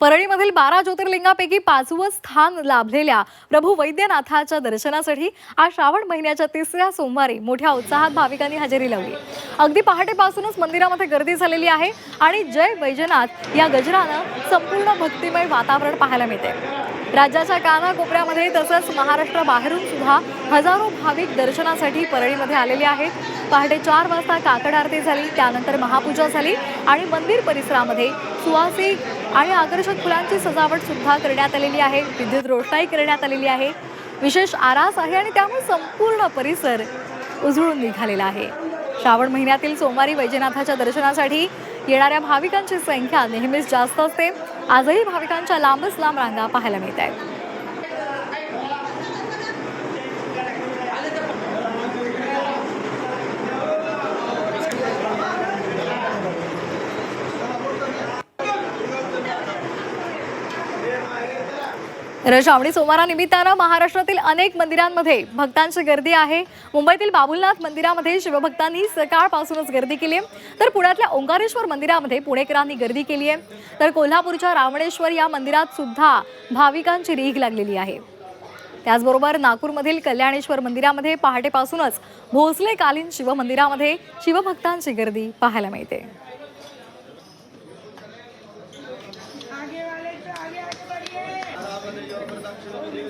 परळीमधील बारा ज्योतिर्लिंगापैकी पाचवं स्थान लाभलेल्या प्रभू वैद्यनाथाच्या दर्शनासाठी आज श्रावण महिन्याच्या तिसऱ्या सोमवारी मोठ्या उत्साहात भाविकांनी हजेरी लावली. अगदी पहाटेपासूनच मंदिरामध्ये गर्दी झालेली आहे आणि जय वैजनाथ या गजरानं संपूर्ण भक्तिमय वातावरण पाहायला मिळते. राज्याच्या कानाकोपऱ्यामध्ये तसंच महाराष्ट्राबाहेरून सुद्धा हजारो भाविक दर्शनासाठी परळीमध्ये आलेले आहेत. पहाटे चार वाजता काकड आरती झाली त्यानंतर महापूजा झाली आणि मंदिर परिसरामध्ये सुवासिक आणि आकर्षक फुलांची सजावट सुद्धा करण्यात आलेली आहे. विद्युत रोषणाई करण्यात आलेली आहे. विशेष आरास आहे आणि त्यामुळे संपूर्ण परिसर उजळून निघालेला आहे. श्रावण महिन्यातील सोमवारी वैजनाथाच्या दर्शनासाठी येणाऱ्या भाविकांची संख्या नेहमीच जास्त असते. आजही भाविकांच्या लांबच लांब रांगा पाहायला मिळत आहेत. तर श्रावणी सोमवारानिमित्तानं महाराष्ट्रातील अनेक मंदिरांमध्ये भक्तांची गर्दी आहे. मुंबईतील बाबुलनाथ मंदिरामध्ये शिवभक्तांनी सकाळपासूनच गर्दी केली आहे. तर पुण्यातल्या ओंकारेश्वर मंदिरामध्ये पुणेकरांनी गर्दी केली आहे. तर कोल्हापूरच्या रावणेश्वर या मंदिरात सुद्धा भाविकांची रीघ लागलेली आहे. त्याचबरोबर नागपूरमधील कल्याणेश्वर मंदिरामध्ये पहाटेपासूनच भोसलेकालीन शिवमंदिरामध्ये शिवभक्तांची गर्दी पाहायला मिळते. Bakanımızdan çıkalım.